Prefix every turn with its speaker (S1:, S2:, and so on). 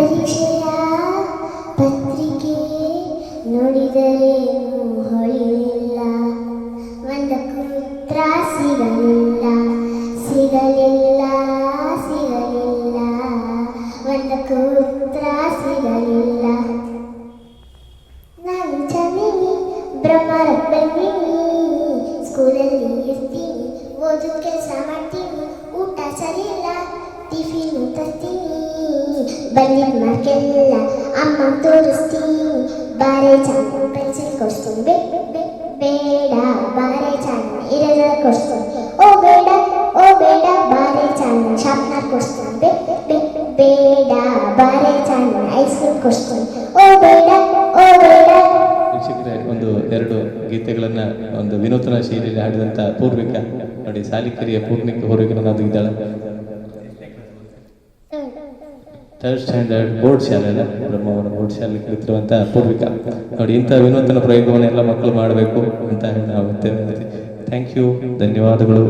S1: ಪರೀಕ್ಷೆಯ ಪತ್ರಿಕೆ ನೋಡಿದರೇನು ಹೊಳೆಯಿಲ್ಲ ಒಂದಕ್ಕೂ ಸಿಗಲಿಲ್ಲ ಸಿಗಲಿಲ್ಲ ಸಿಗಲಿಲ್ಲ. ಒಂದಕ್ಕೂ ಸಿಗಲಿಲ್ಲ. ನಾನು ಚಂದಿನಿ, ಬ್ರಹ್ಮರ ಬಂದಿನಿ ಸ್ಕೂಲಲ್ಲಿ ಇರ್ತೀನಿ ಓದು ಕೆಲಸ ಮಾಡ್ತೀನಿ. ಬಂದಿದ್ದ ಮಾರ್ಕೆಲ್ಲ ಅಮ್ಮ ತೋರಿಸ್ತೀನಿ. ಬಾರೆ ಚಾನ ಪೆನ್ಸಿಲ್ ಕೊಡ್ತೀನಿ ಬೇ ಬೇಡ ಬಾರೆ ಚಾನ ಇರಲ್ಲ ಕೊಡ್ತೀನಿ ಓ ಬೇಡ ಓ ಬೇಡ ಬಾರೆ ಚಾನ ಶಾರ್ಪ್ನರ್ ಕೊಡ್ತೀನಿ ಬೇ ಬೇಡ ಬಾರೆ ಚಾನ ಐಸ್ ಕ್ರೀಮ್ ಓ ಬೇಡ ಓ ಬೇಡ.
S2: ವೀಕ್ಷಕರೇ ಒಂದು ಎರಡು ಗೀತೆಗಳನ್ನ ಒಂದು ವಿನೂತನ ಶೈಲಿಯಲ್ಲಿ ಹಾಡಿದಂತ ಪೂರ್ವಿಕ ನೋಡಿ ಸಾಲಿಕರಿಯ ಪೂರ್ಣಿಕ ಅದು ಇದ್ದಾಳೆ. ಥರ್ಡ್ ಸ್ಟ್ಯಾಂಡರ್ಡ್ ಬೋರ್ಡ್ ಶಾಲೆ ಅಲ್ಲ ಬ್ರಹ್ಮವರ ಬೋರ್ಡ್ ಶಾಲೆ ಕಲಿತಿರುವಂತಹ ಪೂರ್ವಿಕ. ನೋಡಿ, ಇಂಥ ವಿನೂತನ ಪ್ರಯೋಗವನ್ನು ಎಲ್ಲ ಮಕ್ಕಳು ಮಾಡಬೇಕು ಅಂತ ನಾವು ಥ್ಯಾಂಕ್ ಯು ಧನ್ಯವಾದಗಳು.